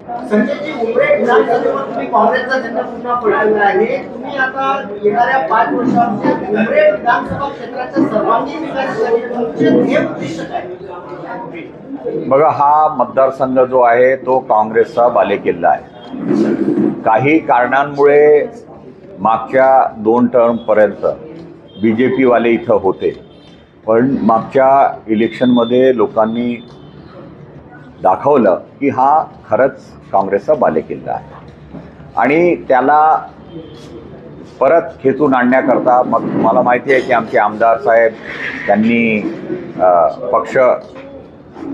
संजयजी उमरे विधानसभेवर तुम्ही काँग्रेसचा झेंडा पुन्हा फडकवला आहे. तुम्ही आता येणाऱ्या पाच वर्षामध्ये उमरे विधानसभा क्षेत्राचा सर्वांगीण विकास करणे तुमचे ध्येय उद्दिष्ट काय? बघा हा मतदारसंघ जो आहे तो काँग्रेसचा बालेकिल्ला आहे. काही कारणांमुळे मागच्या दोन टर्मपर्यंत बी जे पीवाले इथं होते. पण मागच्या इलेक्शनमध्ये लोकांनी दाखवलं की हा खरंच काँग्रेसचा बालेकिल्ला आहे. आणि त्याला परत खेचून आणण्याकरता मग तुम्हाला माहिती आहे की आमचे आमदार साहेब त्यांनी पक्ष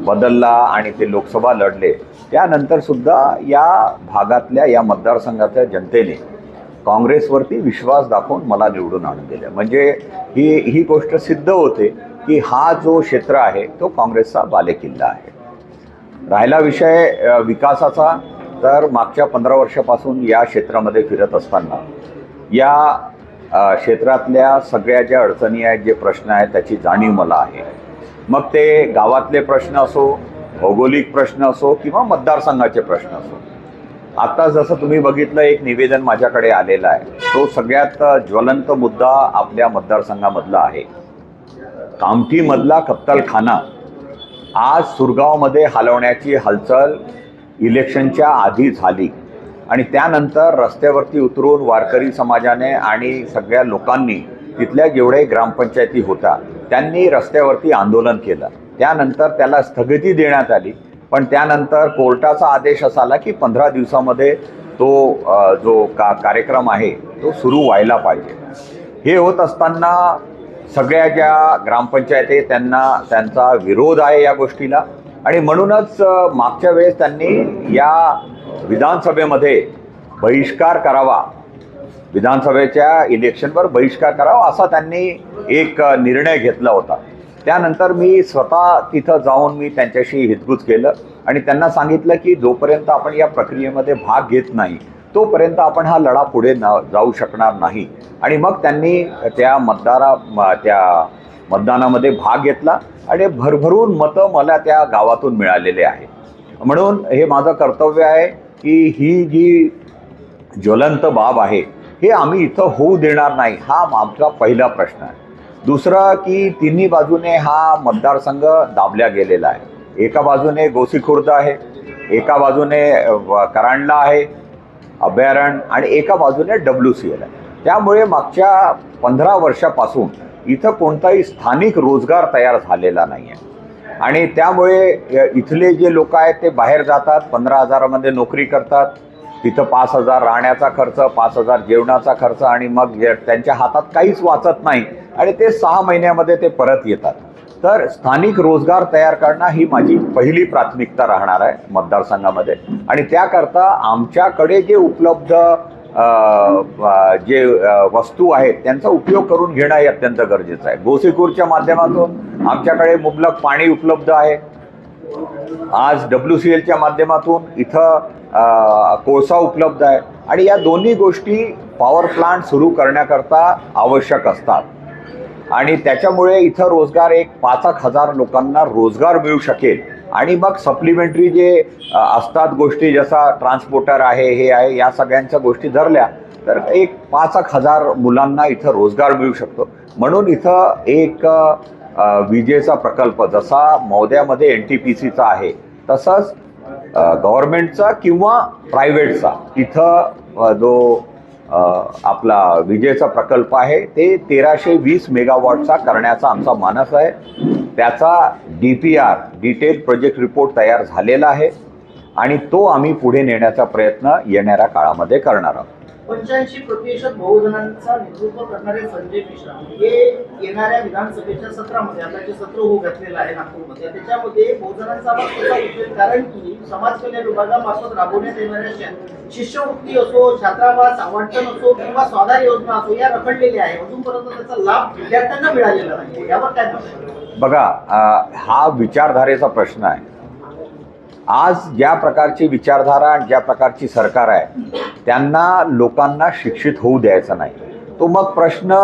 बदलला आणि ते लोकसभा लढले. त्यानंतरसुद्धा या भागातल्या या मतदारसंघातल्या जनतेने काँग्रेसवरती विश्वास दाखवून मला निवडून आणून दिलं. म्हणजे ही ही गोष्ट सिद्ध होते की हा जो क्षेत्र आहे तो काँग्रेसचा बालेकिल्ला आहे. राहिला विषय विकासाचा तर मागच्या पंधरा वर्षापासून या क्षेत्रामध्ये फिरत असताना या क्षेत्रातल्या सगळ्या ज्या अडचणी आहेत जे प्रश्न आहेत त्याची जाणीव मला आहे. मग ते गावातले प्रश्न असो भौगोलिक प्रश्न असो किंवा मतदारसंघाचे प्रश्न असो. आत्ता जसं तुम्ही बघितलं एक निवेदन माझ्याकडे आलेलं आहे. तो सगळ्यात ज्वलंत मुद्दा आपल्या मतदारसंघामधला आहे. कामठीमधला कत्तलखाना आज सुरगावमध्ये हलवण्याची हालचाल इलेक्शनच्या आधी झाली. आणि त्यानंतर रस्त्यावरती उतरून वारकरी समाजाने आणि सगळ्या लोकांनी तिथल्या जेवढे ग्रामपंचायती होत्या. त्यांनी रस्त्यावरती आंदोलन केलं. त्यानंतर त्याला स्थगिती देण्यात आली. पण त्यानंतर कोर्टाचा आदेश असा आला की पंधरा दिवसामध्ये तो जो का कार्यक्रम आहे तो सुरू व्हायला पाहिजे. हे होत असताना सगळ्या ज्या ग्रामपंचायती त्यांना त्यांचा विरोध आहे या गोष्टीला. आणि म्हणूनच मागच्या वेळेस त्यांनी या विधानसभेमध्ये बहिष्कार करावा विधानसभेच्या इलेक्शनवर बहिष्कार करावा असा त्यांनी एक निर्णय घेतला होता. त्यानंतर मी स्वतः तिथं जाऊन मी त्यांच्याशी हितगुज केलं आणि त्यांना सांगितलं की जोपर्यंत आपण या प्रक्रियेमध्ये भाग घेत नाही तोपर्यंत आपण हा लढा पुढे न जाऊ शकणार नाही. आणि मग त्यांनी त्या मतदारा म- त्या मतदानामध्ये भाग घेतला आणि भरभरून मतं मला त्या गावातून मिळालेले आहे म्हणून हे माझं कर्तव्य आहे की ही जी ज्वलंत बाब आहे हे आम्ही इथं होऊ देणार नाही हा आमचा पहिला प्रश्न आहे. दुसरा की तिन्ही बाजूने हा मतदारसंघ दाबल्या गेलेला आहे. एका बाजूने गोसीखुर्द आहे एका बाजूने करांडला आहे अभयारण्य आणि एका बाजूने डब्ल्यू सी एल आहे. त्यामुळे मागच्या पंधरा वर्षापासून इथं कोणताही स्थानिक रोजगार तयार झालेला नाही आहे आणि त्यामुळे इथले जे लोक आहेत ते बाहेर जातात पंधरा हजारामध्ये नोकरी करतात. तिथं पाच हजार राहण्याचा खर्च पाच हजार जेवणाचा खर्च आणि मग त्यांच्या हातात काहीच वाचत नाही आणि ते सहा महिन्यामध्ये ते परत येतात. तर स्थानिक रोजगार तयार करणं ही माझी पहिली प्राथमिकता राहणार आहे मतदारसंघामध्ये. आणि त्याकरता आमच्याकडे जे उपलब्ध जे वस्तू आहेत त्यांचा उपयोग करून घेणं हे अत्यंत गरजेचं आहे. गोसीखूरच्या माध्यमातून आमच्याकडे मुबलक पाणी उपलब्ध आहे. आज डब्ल्यू सी एलच्या माध्यमातून इथं कोळसा उपलब्ध आहे. आणि या दोन्ही गोष्टी पॉवर प्लांट सुरू करण्याकरता आवश्यक असतात. आणि त्याच्यामुळे इथं रोजगार एक पाच एक हजार लोकांना रोजगार मिळू शकेल. आणि मग सप्लिमेंटरी जे असतात गोष्टी जसा ट्रान्सपोर्टर आहे हे आहे या सगळ्यांच्या गोष्टी धरल्या तर एक पाच एक हजार मुलांना इथं रोजगार मिळू शकतो. म्हणून इथं एक विजेचा प्रकल्प जसा मौद्यामध्ये एन टी पी सीचा आहे तसंच गव्हर्मेंटचा किंवा प्रायव्हेटचा इथं जो आपला विजेचा प्रकल्प आहे. ते तेराशे वीस मेगावॉटचा करण्याचा आमचा मानस आहे. त्याचा D P R detail project report तयार झालेला आहे. आणि तो आम्ही पुढे नेण्याचा प्रयत्न येणाऱ्या काळामध्ये करणार आहोत. पंच्याऐंशी प्रतिशत बहुजनांचा नेतृत्व करणारे संजय मिश्रा हे येणाऱ्या विधानसभेच्या सत्रामध्ये आता जे सत्र होऊ घातलेलं आहे नागपूरमध्ये त्याच्यामध्ये बहुजनांचा आवाज कसा उठेल कारण की समाज कल्याण विभागामार्फत राबवण्यात येणाऱ्या शिष्यवृत्ती असो छात्रावास आवंटन असो किंवा स्वाधार योजना असो या रखडलेल्या आहे अजूनपर्यंत त्याचा लाभ विद्यार्थ्यांना मिळालेला नाही यावर काय बघा हा विचारधारेचा प्रश्न आहे. आज ज्या प्रकारची विचारधारा आणि ज्या प्रकारची सरकार आहे त्यांना लोकांना शिक्षित होऊ द्यायचं नाही. तो मग प्रश्न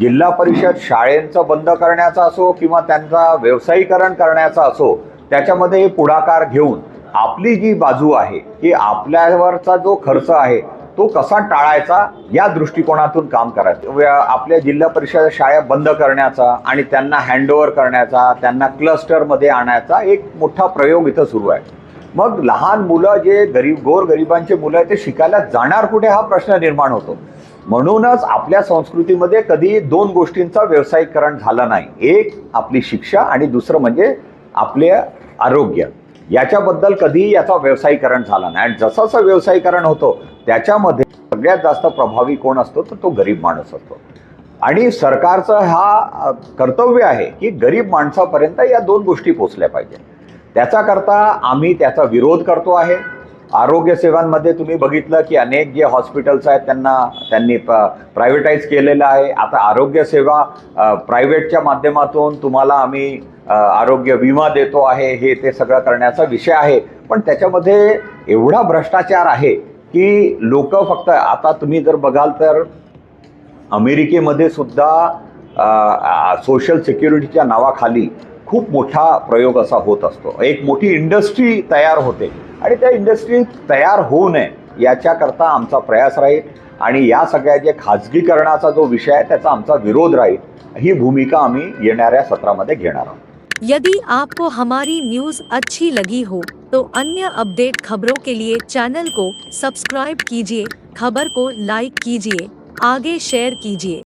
जिल्हा परिषद शाळेंचं बंद करण्याचा असो किंवा त्यांचा व्यवसायीकरण करण्याचा असो त्याच्यामध्ये पुढाकार घेऊन आपली जी बाजू आहे की आपल्यावरचा जो खर्च आहे तो कसा टाळायचा या दृष्टिकोनातून काम करायचं. आपल्या जिल्हा परिषद शाळा बंद करण्याचा आणि त्यांना हँडओव्हर करण्याचा त्यांना क्लस्टरमध्ये आणायचा एक मोठा प्रयोग इथं सुरू आहे. मग लहान मुलं जे गरीब गोर गरिबांचे मुलं आहेत ते शिकायला जाणार कुठे हा प्रश्न निर्माण होतो. म्हणूनच आपल्या संस्कृतीमध्ये कधी दोन गोष्टींचा व्यावसायिकरण झालं नाही. एक आपली शिक्षा आणि दुसरं म्हणजे आपले आरोग्य. याच्याबद्दल कधीही याचा व्यवसायीकरण झाला नाही. आणि जसं जसं व्यवसायीकरण होतो त्याच्यामध्ये सगळ्यात जास्त प्रभावी कोण असतो तर तो गरीब माणूस असतो. आणि सरकारचं हा कर्तव्य आहे की गरीब माणसापर्यंत या दोन गोष्टी पोचल्या पाहिजे त्याच्याकरता आम्ही त्याचा विरोध करतो आहे. आरोग्य सेवांमध्ये तुम्ही बघितलं की अनेक जे हॉस्पिटल्स आहेत त्यांना त्यांनी प्रायव्हेटाईज केलेलं आहे. आता आरोग्य सेवा प्रायव्हेटच्या माध्यमातून तुम्हाला आम्ही आरोग्य विमा देतो आहे हे ते सगळं करण्याचा विषय आहे. पण त्याच्यामध्ये एवढा भ्रष्टाचार आहे की लोक फक्त आता तुम्ही जर बघाल तर अमेरिकेमध्ये सुद्धा सोशल सिक्युरिटीच्या नावाखाली खूप मोठा प्रयोग असा होत असतो. एक मोठी इंडस्ट्री तयार होते. आणि त्या इंडस्ट्री तयार होऊ नये याच्याकरता आमचा प्रयास राहील. आणि या सगळ्या जे खाजगीकरणाचा जो विषय आहे त्याचा आमचा विरोध राहील. ही भूमिका आम्ही येणाऱ्या सत्रामध्ये घेणार आहोत. यदि आपको हमारी न्यूज़ अच्छी लगी हो तो अन्य अपडेट खबरों के लिए चैनल को सब्सक्राइब कीजिए, खबर को लाइक कीजिए, आगे शेयर कीजिए।